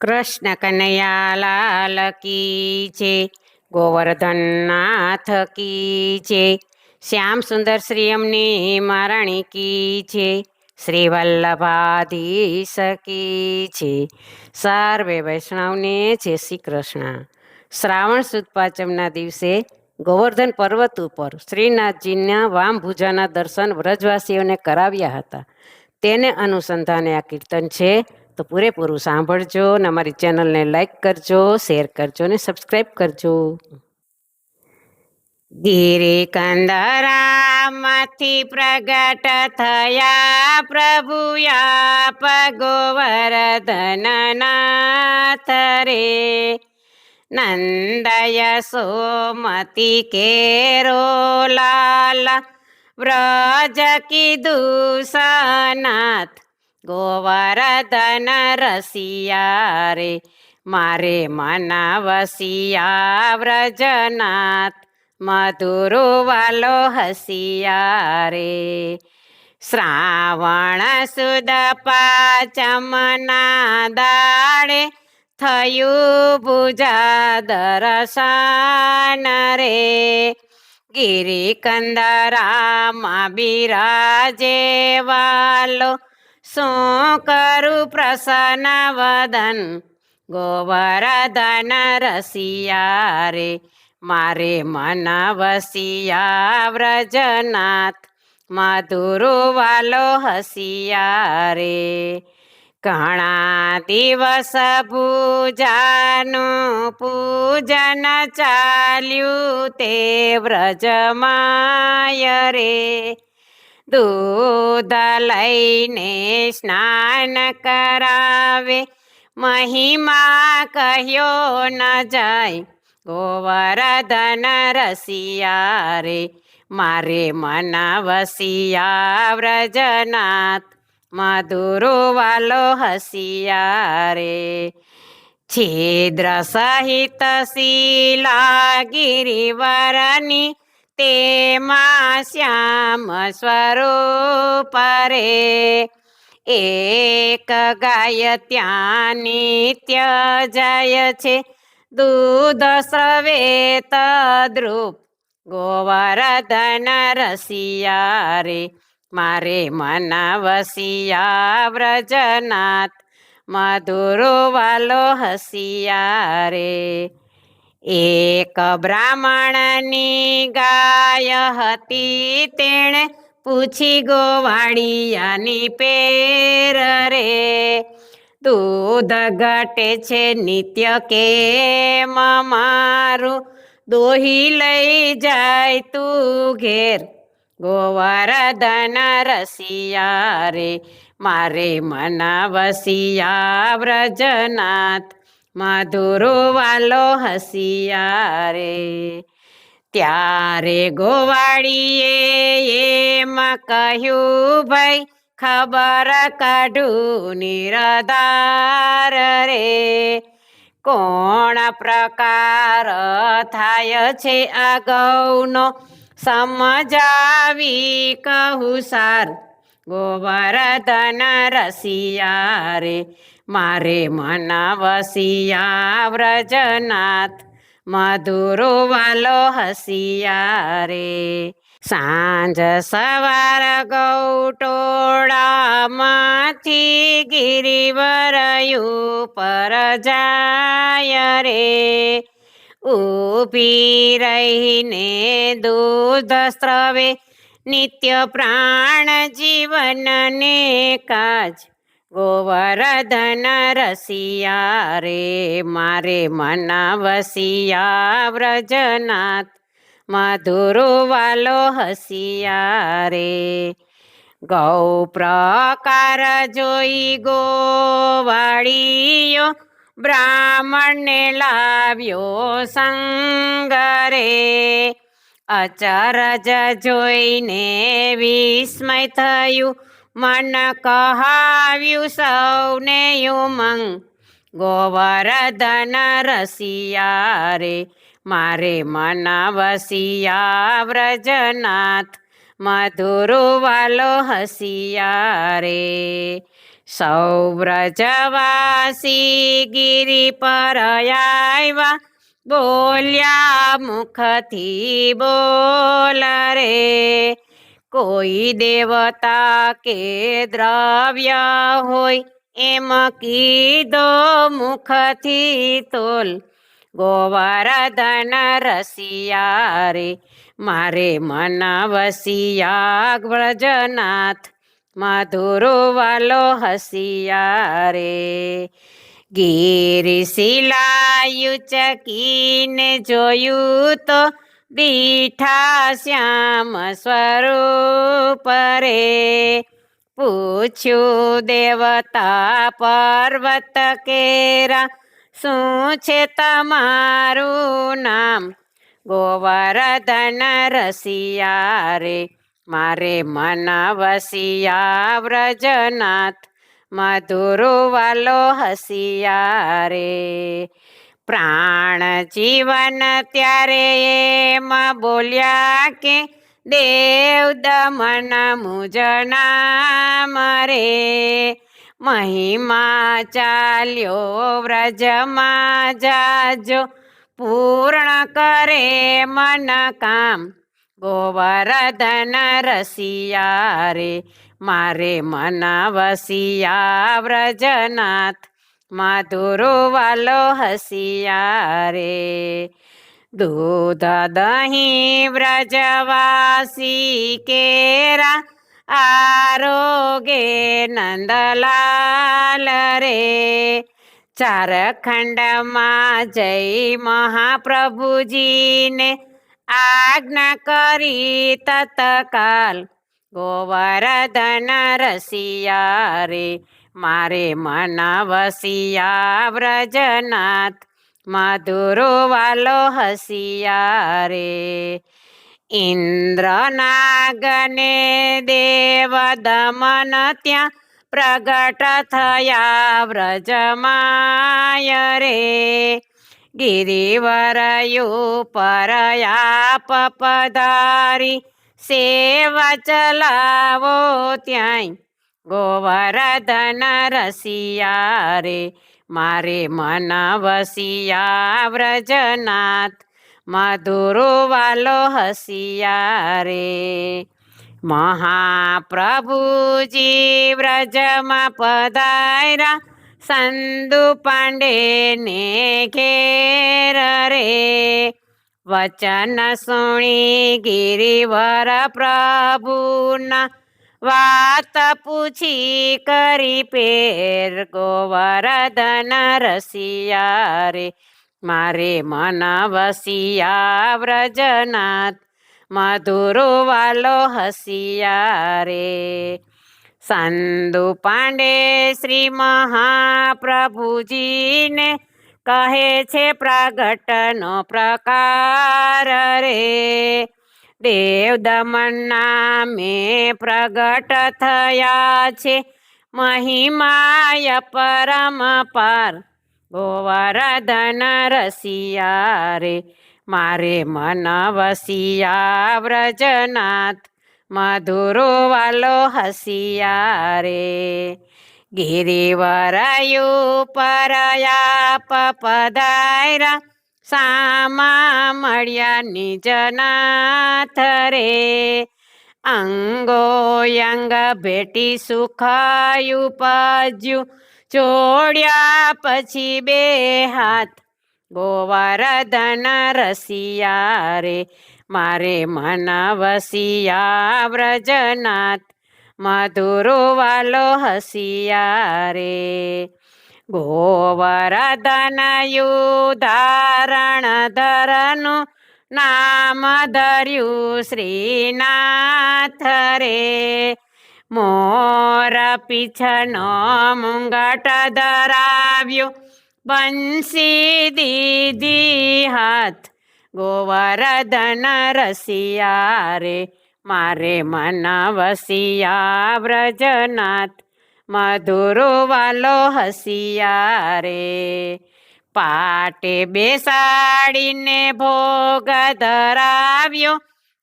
કૃષ્ણ કનૈયાલાલ કી છે ગોવર્ધન નાથ કી છે, શ્યામ સુંદર શ્રી અમની મારણી કી છે શ્રી વલ્લભાધીશ કી છે, સર્વે વૈષ્ણવને છે શ્રી કૃષ્ણ. શ્રાવણ સુદ પાંચમના દિવસે ગોવર્ધન પર્વત ઉપર શ્રીનાથજીના વામભુજાના દર્શન વ્રજવાસીઓને કરાવ્યા હતા. તેને અનુસંધાને આ કીર્તન છે તો પૂરેપૂરું સાંભળજો અને અમારી ચેનલને લાઈક કરજો શેર કરજો અને સબસ્ક્રાઈબ કરજો. ગીરી કંદરામાંથી પ્રગટ થયા પ્રભુ આપ ગોવર્ધનનાથ રે. નંદય સોમતી કેરો લાલ વ્રજ કીધું સનાથ ગોવર્ધન રસિયા રે મારે મનાવસિયા વ્રજનાથ મધુરો વાલો હસિયા રે શ્રાવણ સુદ પાચમના દાડે થયું પૂજા દર્શન રે. ગિરી કંદરામાં બિરાજે વાલો શું કરું પ્રસન્ન વદન? ગોવર્ધન રસિયા રે, મારે મન વસિયા વ્રજનાથ મધુરો વાલો હસિયા રે. ઘણા દિવસ પૂજાનું પૂજન ચાલ્યું તે વ્રજમાય રે. દૂધ લઈને સ્નાન કરાવે. મહિમા કહ્યો ન જાય, ગોવર્ધન રસિયા રે. મારે મનાવસિયા વ્રજનાથ મધુરો વાલો હસિયા રે. છિદ્ર સહિત શીલા ગિરિવરની તેમાં શ્યામ સ્વરૂપ રે એક ગાય ત્યાં નિત્ય જાય છે. દૂધ સ્રવેત દ્રુપ ગોવર્ધન રસિયા રે. મારે મનાવસિયા વ્રજનાથ, મધુરો વાલો હસિયા રે. એક બ્રાહ્મણની ગાય હતી તેણે પૂછી, ગોવાળિયાની પેર રે, દૂધ ઘટે છે નિત્ય કે મારું? દોહી લઈ જાય તું ઘેર, ગોવર્ધન રસિયા રે, મારે મનાવસિયા વ્રજનાથ મધુરો વાલો હસિયા રે ત્યારે ગોવાળીએ એમાં કહ્યું, ભાઈ, ખબર કાઢું નિરધાર રે, કોણ પ્રકાર થાય છે અગાઉનો સમજાવી કહું સાર ગોવર્ધન રસિયા રે મારે મનાવસિયા વ્રજનાથ મધુરો વાલો હસિયા રે સાંજ સવાર ગૌટોળામાંથી ગિરિવરયું પર જાય રે. ઊભી રહીને દૂધ સ્ત્રવે નિત્ય પ્રાણ જીવનને કાજ. ગોવર્ધન રસિયા રે, મારે મનાવસિયા વ્રજનાથ. મધુરો વાલો હસિયા રે. ગૌ પ્રકાર જોઈ ગોવાળીયો, બ્રાહ્મણને લાવ્યો સંગરે અચરજ જોઈને વિસ્મય થયું. મન કહાવ્યું સૌને ઉમંગ. ગોવર્ધન રસિયા રે, મારે મનાવસિયા વ્રજનાથ. મધુરો વાલો હસિયા રે. સૌવ્રજવાસી ગિરી પર આવ્યા બોલ્યા મુખથી બોલ રે. કોઈ દેવતા કે દ્રવ્ય હોય એમ કીધો મુખથી તોલ. ગોવર્ધન રસિયા રે, મારે મન વસિયા વ્રજનાથ. મધુરો વાલો હસિયા રે. ગીરી શિલાયુ ચકીને જોયું તો દીઠા શ્યામ સ્વરૂપ રે. પૂછ્યું દેવતા પર્વત કેરા, શું છે તમારું નામ? ગોવર્ધન રસિયા રે, મારે મન વ્રજનાથ. મધુરો વાલો હસિયા રે પ્રાણ જીવન ત્યારે એમાં બોલ્યા કે, દેવ દમન મુજના મરે મહિમા ચાલ્યો, વ્રજમાં જાજો, પૂર્ણ કરે મન કામ. ગોવર્ધન રસિયા રે મારે મનાવસિયા વ્રજનાથ, માધુરો વાલો હસિયા રે. દૂધ, દહીં, વ્રજવાસી, કેરા, આરોગે, નંદલાલ રે. ચાર ખંડમાં જય મહાપ્રભુજીને આજ્ઞા કરી તત્કાલ ગોવર્ધન રસિયા રે મારે મનાવસિયા વ્રજનાથ, મધુરો વાલો હસિયા રે ઇન્દ્રનાગને દેવ દમન ત્યાં પ્રગટ થયા વ્રજમાય રે ગિરિવરયુ પરયાપ પધારી સેવા ચલાવો ત્યાંય. ગોવર્ધન રસિયા રે, મારે મન વસિયા વ્રજનાથ. મધુરો વાલો હસિયા રે, મહાપ્રભુજી વ્રજમાં પધાર્યા. સંદુ પાંડે ને ઘેર રે વચન સુણી ગિરિવર પ્રભુના વાત પૂછી કરી પેર ગોવર્ધન રસિયા રે મારે મન વસિયા વ્રજનાથ, મધુરો વાલો હસિયા રે સંદુ પાંડે શ્રી મહાપ્રભુજીને કહે છે પ્રગટનો પ્રકાર રે. દેવ દમનના મેં પ્રગટ થયા છે. મહિમાય પરમ પાર. ગોવર્ધન રસિયા રે. મારે મન વસિયા વ્રજનાથ. મધુરો વાલો હસિયા રે. ગિરિવરયુ પરયાપ પધાર્યા સામા મળ્યા નિજનાથ રે અંગો અંગ ભેટી સુખાયું પજ્યું છોડ્યા પછી બે હાથ ગોવર્ધન રસિયા રે મારે મન વસિયા વ્રજનાથ મધુરો વાલો હસિયા રે ગોવર્ધન યુધારણ ધરનું નામ ધર્યું શ્રીનાથ રે મોર પીછનો મુંગટ ધરાવ્યું બંસી દીધી હાથ, ગોવર્ધન મારે મના વસિયા વ્રજનાથ, મધુરો વાલો હસિયા રે. પાટે બેસાડીને ભોગ ધરાવ્યો,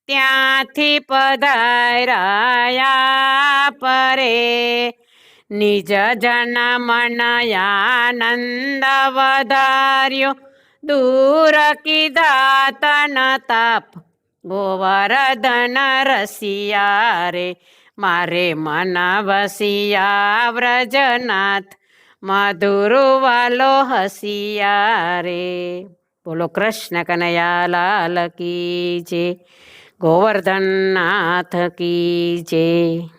ત્યાંથી પધારાયા પરે. નિજ જન મન આનંદ વધાર્યો, દૂર કીધા તન તાપ ગોવર્ધન રસિયા રે મારે મન વસિયા વ્રજનાથ મધુર વાલો હસિયા રે બોલો કૃષ્ણ કનૈયા લાલ કી જે ગોવર્ધન નાથ કી જય.